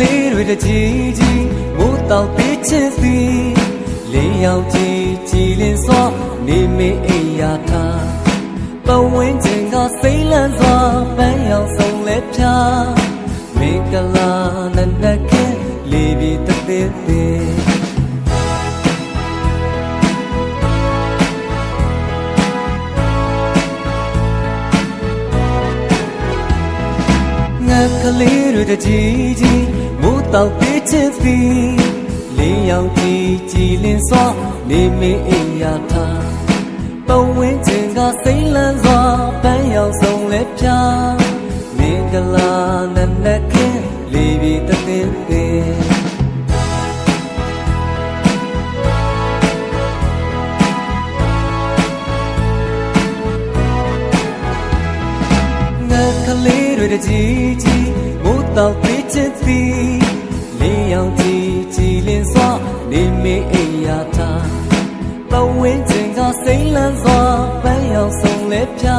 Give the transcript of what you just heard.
လေးတွေတကြီးကြီးမိုးတောက်ပေးချင်သည်လေးယောက်ကြီးကြည်လင်စွာနေမင်းအိယာထားပဝင်းချင်ကစိမ့်လန်းစွာပန်းရောင်ဆုံးလဲဖြာမင်္ဂလာနန္ဒခဲလေးပြီတသေးသေး ငါကလေးတွေတကြီးကြီးမိုးတောက်ပေးချင်သည်လေးယောက်ကြီးကြည်လင်စွာနေမင်းအိယာထားပဝင်းချင်ကစိမ့်လန်းစွာပန်းရောင်ဆုံးလဲဖြာမင်္ဂလာနန္ဒခင်းလေးပြီတသိသေးငါ ကလေးတွေတကြီးကြီးမိုးတောက်ပေးချင်သည်လေးယောင်ကြီးကြည်လင်စွာနေမင်းအိယာထားပဝင်းချင်ကစိမ့်လန်းစွာပန်းရောင်ဆုံးလဲဖြာ